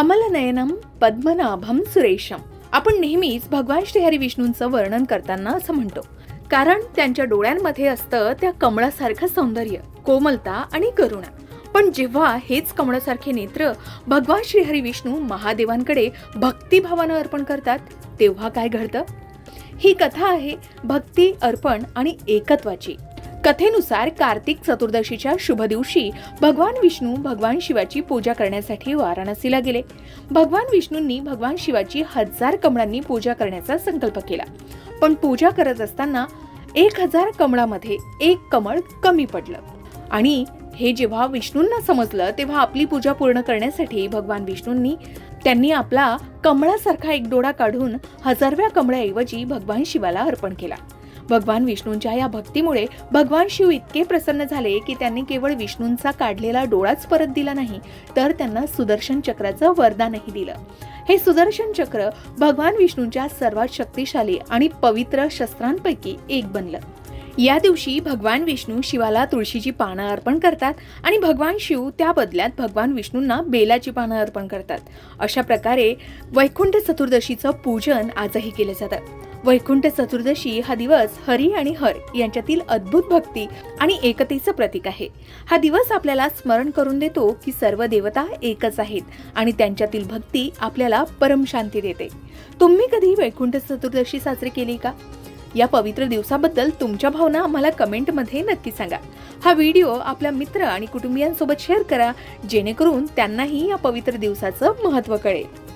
कमलनयनम पद्मनाभम सुरेशम आपण नेहमीच भगवान श्रीहरी विष्णूंचं वर्णन करताना असं म्हणतो. कारण त्यांच्या डोळ्यांमध्ये असतं त्या कमळासारखं सौंदर्य कोमलता आणि करुणा. पण जेव्हा हेच कमळासारखे नेत्र भगवान श्रीहरी विष्णू महादेवांकडे भक्तिभावानं अर्पण करतात तेव्हा काय घडतं? ही कथा आहे भक्ती अर्पण आणि एकत्वाची. कथेनुसार कार्तिक चतुर्दशीच्या शुभ दिवशी भगवान विष्णू भगवान शिवाची पूजा करण्यासाठी वाराणसीला गेले. भगवान विष्णूंनी भगवान शिवाची हजार कमळांनी पूजा करण्याचा संकल्प केला. पण पूजा करत असताना एक हजार कमळामध्ये एक कमळ कमी पडलं. आणि हे जेव्हा विष्णूंना समजलं तेव्हा आपली पूजा पूर्ण करण्यासाठी भगवान विष्णूंनी त्यांनी आपला कमळासारखा एक डोळा काढून हजारव्या कमळाऐवजी भगवान शिवाला अर्पण केला. भगवान विष्णूंच्या या भक्तीमुळे भगवान शिव इतके प्रसन्न झाले की त्यांनी केवळ विष्णूंचा काढलेला डोळाच परत दिला नाही तर त्यांना सुदर्शन चक्राचं वरदानही दिलं. हे सुदर्शन चक्र भगवान विष्णूंच्या सर्वात शक्तिशाली आणि पवित्र शस्त्रांपैकी एक बनलं. या दिवशी भगवान विष्णू शिवाला तुळशीची पानं अर्पण करतात आणि भगवान शिव त्या बदल्यात भगवान विष्णूंना बेलाची पानं अर्पण करतात. अशा प्रकारे वैकुंठ चतुर्दशीचं पूजन आजही केलं जातं. वैकुंठ चतुर्दशी हा दिवस हरी आणि हर यांच्यातील अद्भुत भक्ती आणि एकतेचं प्रतीक आहे. हा दिवस आपल्याला स्मरण करून देतो की सर्व देवता एकच आहेत आणि त्यांच्यातील भक्ती आपल्याला परमशांती देते. तुम्ही कधी वैकुंठ चतुर्दशी साजरी केली का? या पवित्र दिवसाबद्दल तुमच्या भावना आम्हाला कमेंटमध्ये नक्की सांगा. हा व्हिडिओ आपल्या मित्र आणि कुटुंबियांसोबत शेअर करा जेणेकरून त्यांनाही या पवित्र दिवसाचं महत्त्व कळेल.